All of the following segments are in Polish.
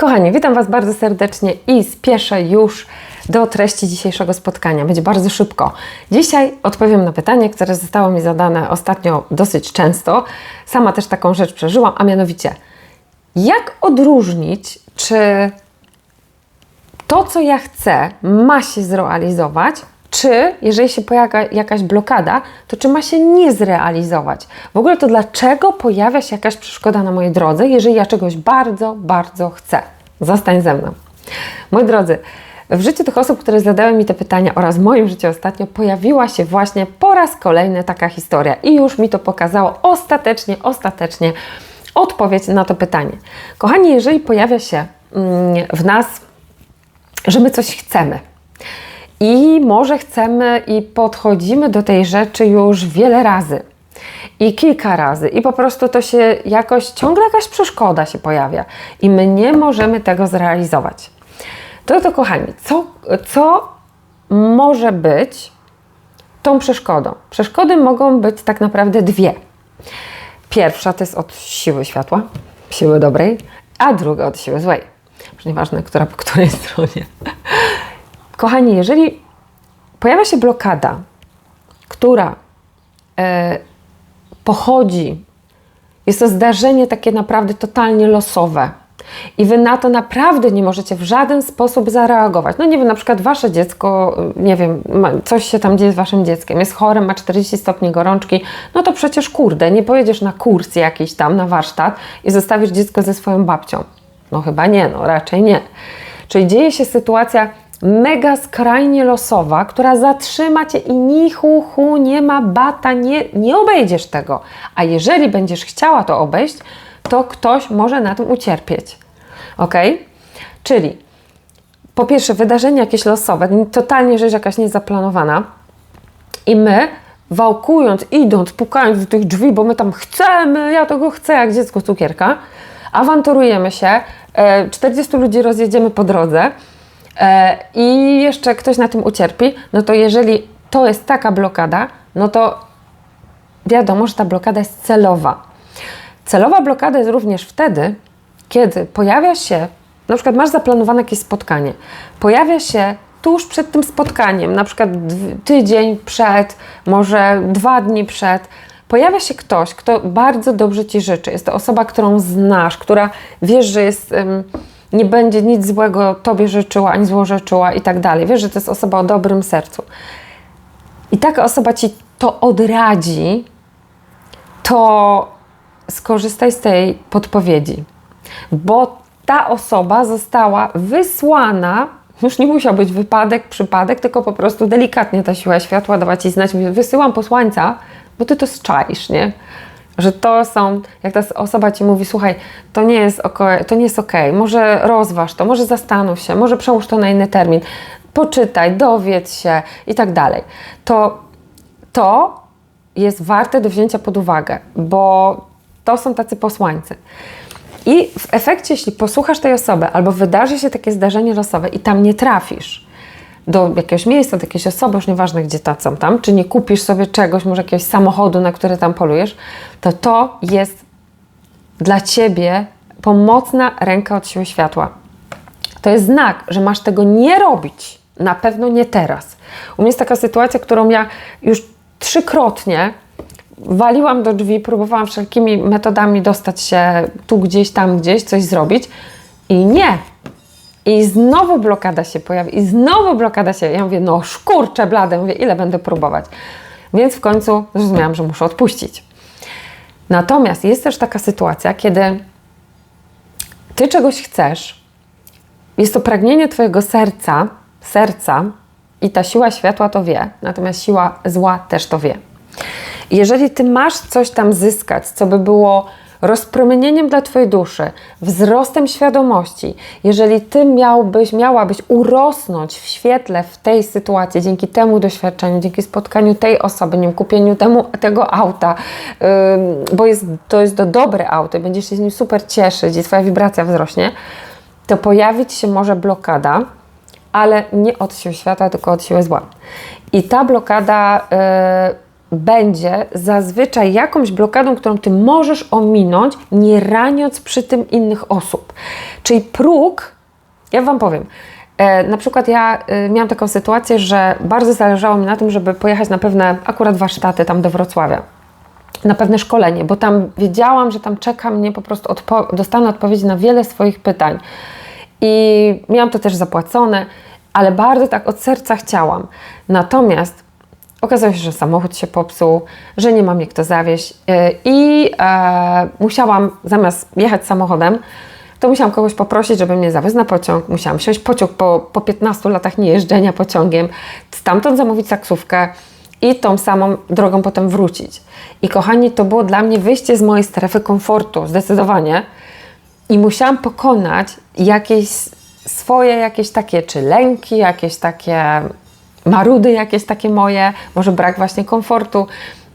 Kochani, witam Was bardzo serdecznie i spieszę już do treści dzisiejszego spotkania. Będzie bardzo szybko. Dzisiaj odpowiem na pytanie, które zostało mi zadane ostatnio dosyć często. Sama też taką rzecz przeżyłam, a mianowicie, jak odróżnić, czy to, co ja chcę, ma się zrealizować, czy jeżeli się pojawia jakaś blokada, to czy ma się nie zrealizować? W ogóle to dlaczego pojawia się jakaś przeszkoda na mojej drodze, jeżeli ja czegoś bardzo, bardzo chcę? Zostań ze mną. Moi drodzy, w życiu tych osób, które zadały mi te pytania oraz w moim życiu ostatnio, pojawiła się właśnie po raz kolejny taka historia i już mi to pokazało ostatecznie, ostatecznie odpowiedź na to pytanie. Kochani, jeżeli pojawia się mm, w nas, że my coś chcemy, i może chcemy i podchodzimy do tej rzeczy już wiele razy i kilka razy, i po prostu to się jakoś ciągle jakaś przeszkoda się pojawia, i my nie możemy tego zrealizować. To to, kochani, co, co może być tą przeszkodą? Przeszkody mogą być tak naprawdę dwie. Pierwsza to jest od siły światła, siły dobrej, a druga od siły złej. Już nieważne, która po której stronie. Kochani, jeżeli pojawia się blokada, która e, pochodzi, jest to zdarzenie takie naprawdę totalnie losowe, i wy na to naprawdę nie możecie w żaden sposób zareagować. No nie wiem, na przykład wasze dziecko, nie wiem, coś się tam dzieje z waszym dzieckiem, jest chore, ma 40 stopni gorączki, no to przecież kurde, nie pojedziesz na kurs jakiś tam, na warsztat i zostawisz dziecko ze swoją babcią. No chyba nie, no raczej nie. Czyli dzieje się sytuacja mega skrajnie losowa, która zatrzyma Cię i ni hu, hu nie ma bata, nie, nie obejdziesz tego. A jeżeli będziesz chciała to obejść, to ktoś może na tym ucierpieć. Ok? Czyli po pierwsze, wydarzenie jakieś losowe, totalnie rzecz jakaś niezaplanowana, i my, wałkując, idąc, pukając do tych drzwi, bo my tam chcemy, ja tego chcę, jak dziecko cukierka, awanturujemy się, 40 e, ludzi rozjedziemy po drodze i jeszcze ktoś na tym ucierpi, no to jeżeli to jest taka blokada, no to wiadomo, że ta blokada jest celowa. Celowa blokada jest również wtedy, kiedy pojawia się, na przykład masz zaplanowane jakieś spotkanie, pojawia się tuż przed tym spotkaniem, na przykład tydzień przed, może dwa dni przed, pojawia się ktoś, kto bardzo dobrze Ci życzy. Jest to osoba, którą znasz, która wiesz, że jest, nie będzie nic złego Tobie życzyła, ani złorzeczyła i tak dalej. Wiesz, że to jest osoba o dobrym sercu. I taka osoba Ci to odradzi, to skorzystaj z tej podpowiedzi, bo ta osoba została wysłana, już nie musiał być wypadek, przypadek, tylko po prostu delikatnie ta siła światła dawa Ci znać, wysyłam posłańca, bo Ty to zczaisz, nie? Że to są, jak ta osoba Ci mówi, słuchaj, to nie jest okay, to nie jest ok, może rozważ to, może zastanów się, może przełóż to na inny termin, poczytaj, dowiedz się i tak dalej. To, to jest warte do wzięcia pod uwagę, bo to są tacy posłańcy. I w efekcie, jeśli posłuchasz tej osoby, albo wydarzy się takie zdarzenie losowe i tam nie trafisz do jakiegoś miejsca, do jakiejś osoby, już nieważne gdzie są tam, czy nie kupisz sobie czegoś, może jakiegoś samochodu, na który tam polujesz, to to jest dla Ciebie pomocna ręka od siły światła. To jest znak, że masz tego nie robić. Na pewno nie teraz. U mnie jest taka sytuacja, którą ja już trzykrotnie waliłam do drzwi, próbowałam wszelkimi metodami dostać się tu gdzieś, tam gdzieś, coś zrobić i nie. I znowu blokada się pojawi, i znowu blokada się. Ja mówię, no szkurczę blade, mówię, ile będę próbować. Więc w końcu zrozumiałam, że muszę odpuścić. Natomiast jest też taka sytuacja, kiedy ty czegoś chcesz, jest to pragnienie twojego serca, serca i ta siła światła to wie, natomiast siła zła też to wie. Jeżeli ty masz coś tam zyskać, co by było rozpromienieniem dla Twojej duszy, wzrostem świadomości, jeżeli Ty miałbyś, miałabyś urosnąć w świetle w tej sytuacji, dzięki temu doświadczeniu, dzięki spotkaniu tej osoby, nie kupieniu temu, tego auta, yy, bo jest, to jest to dobre auto będziesz się z nim super cieszyć i Twoja wibracja wzrośnie, to pojawić się może blokada, ale nie od siły świata, tylko od siły zła. I ta blokada... Yy, będzie zazwyczaj jakąś blokadą, którą ty możesz ominąć, nie raniąc przy tym innych osób. Czyli próg, ja Wam powiem, e, na przykład ja e, miałam taką sytuację, że bardzo zależało mi na tym, żeby pojechać na pewne akurat warsztaty tam do Wrocławia na pewne szkolenie, bo tam wiedziałam, że tam czeka mnie po prostu, odpo- dostanę odpowiedzi na wiele swoich pytań. I miałam to też zapłacone, ale bardzo tak od serca chciałam. Natomiast okazało się, że samochód się popsuł, że nie mam jak to zawieźć yy, i e, musiałam zamiast jechać samochodem, to musiałam kogoś poprosić, żeby mnie zawiózł na pociąg. Musiałam wsiąść pociąg po, po 15 latach niejeżdżenia pociągiem, stamtąd zamówić taksówkę i tą samą drogą potem wrócić. I kochani, to było dla mnie wyjście z mojej strefy komfortu, zdecydowanie. I musiałam pokonać jakieś swoje, jakieś takie, czy lęki, jakieś takie marudy, jakieś takie moje, może brak właśnie komfortu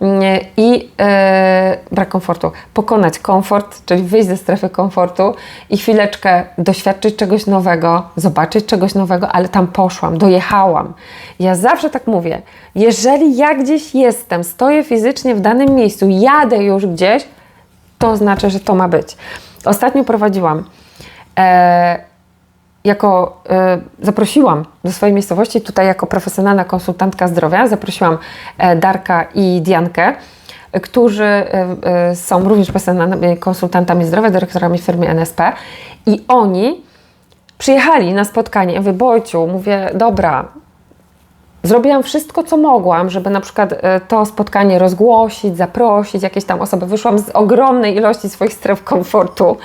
mm, i e, brak komfortu. Pokonać komfort, czyli wyjść ze strefy komfortu i chwileczkę doświadczyć czegoś nowego, zobaczyć czegoś nowego, ale tam poszłam, dojechałam. Ja zawsze tak mówię, jeżeli ja gdzieś jestem, stoję fizycznie w danym miejscu, jadę już gdzieś, to znaczy, że to ma być. Ostatnio prowadziłam. E, jako e, zaprosiłam do swojej miejscowości, tutaj jako profesjonalna konsultantka zdrowia, zaprosiłam e, Darka i Diankę, którzy e, są również profesjonalnymi konsultantami zdrowia, dyrektorami firmy NSP i oni przyjechali na spotkanie. Ja Bojciu, mówię, dobra, Zrobiłam wszystko, co mogłam, żeby na przykład to spotkanie rozgłosić, zaprosić jakieś tam osoby. Wyszłam z ogromnej ilości swoich stref komfortu.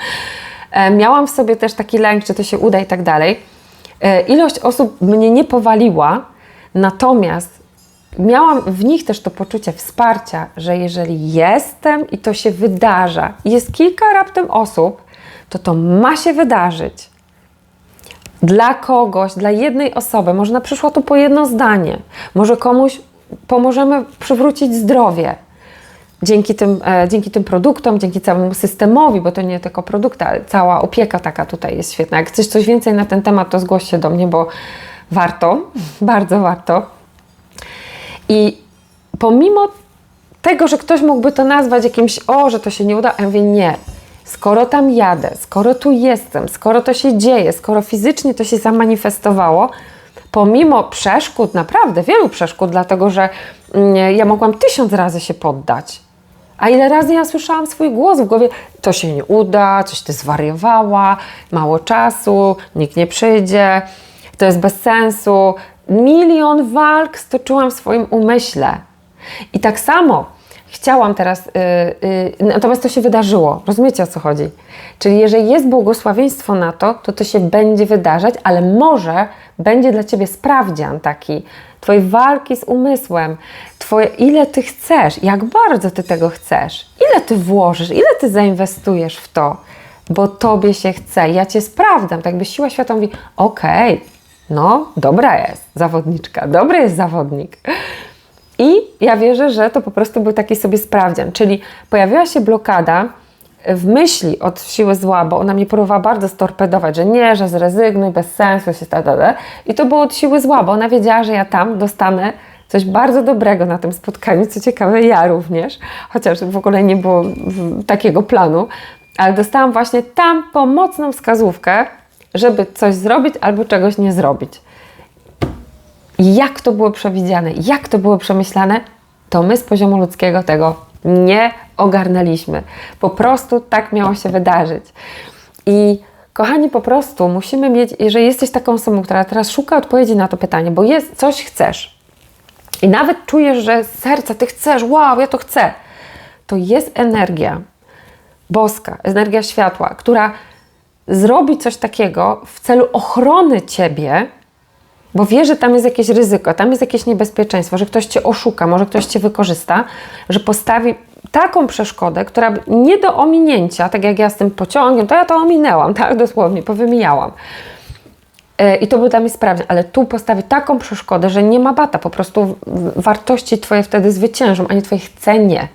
E, Miałam w sobie też taki lęk, czy to się uda i tak dalej. E, Ilość osób mnie nie powaliła, natomiast miałam w nich też to poczucie wsparcia, że jeżeli jestem i to się wydarza, jest kilka raptem osób, to to ma się wydarzyć dla kogoś, dla jednej osoby, może przyszło to po jedno zdanie, może komuś pomożemy przywrócić zdrowie. Dzięki tym, e, dzięki tym produktom, dzięki całemu systemowi, bo to nie tylko produkty, ale cała opieka taka tutaj jest świetna. Jak chcesz coś więcej na ten temat, to zgłoś się do mnie, bo warto, bardzo warto. I pomimo tego, że ktoś mógłby to nazwać jakimś, o, że to się nie uda, ja mówię, nie. Skoro tam jadę, skoro tu jestem, skoro to się dzieje, skoro fizycznie to się zamanifestowało, pomimo przeszkód, naprawdę wielu przeszkód, dlatego że mm, ja mogłam tysiąc razy się poddać. A ile razy ja słyszałam swój głos w głowie, to się nie uda, coś ty zwariowała, mało czasu, nikt nie przyjdzie, to jest bez sensu. Milion walk stoczyłam w swoim umyśle. I tak samo chciałam teraz, yy, yy, natomiast to się wydarzyło. Rozumiecie o co chodzi? Czyli jeżeli jest błogosławieństwo na to, to to się będzie wydarzać, ale może będzie dla ciebie sprawdzian taki Twojej walki z umysłem, twoje, ile ty chcesz, jak bardzo ty tego chcesz, ile ty włożysz, ile ty zainwestujesz w to, bo tobie się chce. Ja cię sprawdzam, tak jakby siła świata mówi: okej, okay, no dobra jest zawodniczka, dobry jest zawodnik. I ja wierzę, że to po prostu był taki sobie sprawdzian, czyli pojawiła się blokada w myśli od siły zła, bo ona mnie próbowała bardzo storpedować, że nie, że zrezygnuj, bez sensu się tada. I to było od siły zła, bo ona wiedziała, że ja tam dostanę coś bardzo dobrego na tym spotkaniu, co ciekawe, ja również, chociaż w ogóle nie było takiego planu, ale dostałam właśnie tam pomocną wskazówkę, żeby coś zrobić albo czegoś nie zrobić jak to było przewidziane, jak to było przemyślane, to my z poziomu ludzkiego tego nie ogarnęliśmy. Po prostu tak miało się wydarzyć. I kochani, po prostu musimy mieć, jeżeli jesteś taką osobą, która teraz szuka odpowiedzi na to pytanie, bo jest coś chcesz i nawet czujesz, że z serca ty chcesz, wow, ja to chcę, to jest energia boska, energia światła, która zrobi coś takiego w celu ochrony ciebie bo wie, że tam jest jakieś ryzyko, tam jest jakieś niebezpieczeństwo, że ktoś cię oszuka, może ktoś cię wykorzysta, że postawi taką przeszkodę, która nie do ominięcia, tak jak ja z tym pociągiem, to ja to ominęłam, tak dosłownie, powymijałam. E, I to był dla mnie sprawdzian, ale tu postawi taką przeszkodę, że nie ma bata, po prostu wartości Twoje wtedy zwyciężą, a nie Twoje chcenie.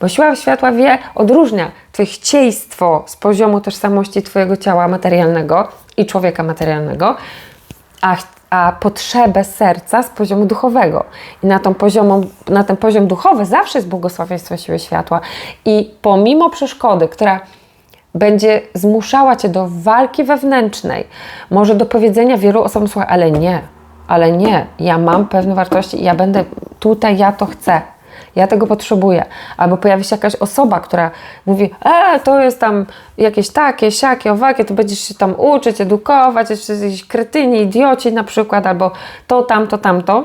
Bo siła światła wie, odróżnia Twoje chcieństwo z poziomu tożsamości Twojego ciała materialnego i człowieka materialnego, a a potrzebę serca z poziomu duchowego. I na, tą poziomą, na ten poziom duchowy zawsze jest błogosławieństwo siły światła. I pomimo przeszkody, która będzie zmuszała cię do walki wewnętrznej, może do powiedzenia wielu osobom, słuchaj, ale nie, ale nie, ja mam pewne wartości i ja będę tutaj, ja to chcę. Ja tego potrzebuję. Albo pojawi się jakaś osoba, która mówi, e, to jest tam jakieś takie, siakie, owakie, to będziesz się tam uczyć, edukować, jakiś kretyni, idioci na przykład, albo to, tamto, tamto,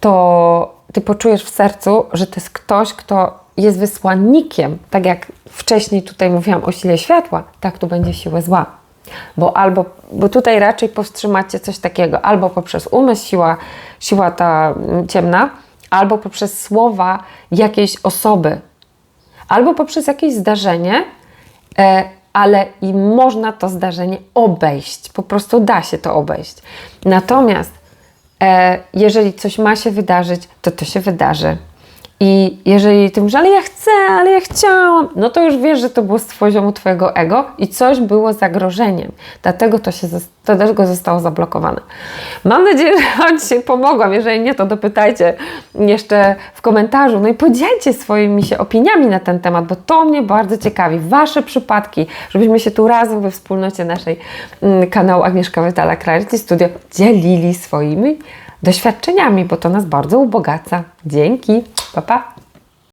to ty poczujesz w sercu, że to jest ktoś, kto jest wysłannikiem, tak jak wcześniej tutaj mówiłam o sile światła, tak tu będzie siła zła. Bo albo, bo tutaj raczej powstrzymacie coś takiego, albo poprzez umysł, siła, siła ta mm, ciemna, albo poprzez słowa jakiejś osoby, albo poprzez jakieś zdarzenie, e, ale i można to zdarzenie obejść. Po prostu da się to obejść. Natomiast e, jeżeli coś ma się wydarzyć, to to się wydarzy. I jeżeli ty mówisz, ale ja chcę, ale ja chciałam, no to już wiesz, że to było z poziomu twojego ego i coś było zagrożeniem. Dlatego to się dlatego zostało zablokowane. Mam nadzieję, że Wam dzisiaj pomogłam. Jeżeli nie, to dopytajcie jeszcze w komentarzu. No i podzielcie swoimi się opiniami na ten temat, bo to mnie bardzo ciekawi. Wasze przypadki, żebyśmy się tu razem we wspólnocie naszej mm, kanału Agnieszka Wydala Clarity Studio dzielili swoimi doświadczeniami, bo to nas bardzo ubogaca. Dzięki. Pa, pa.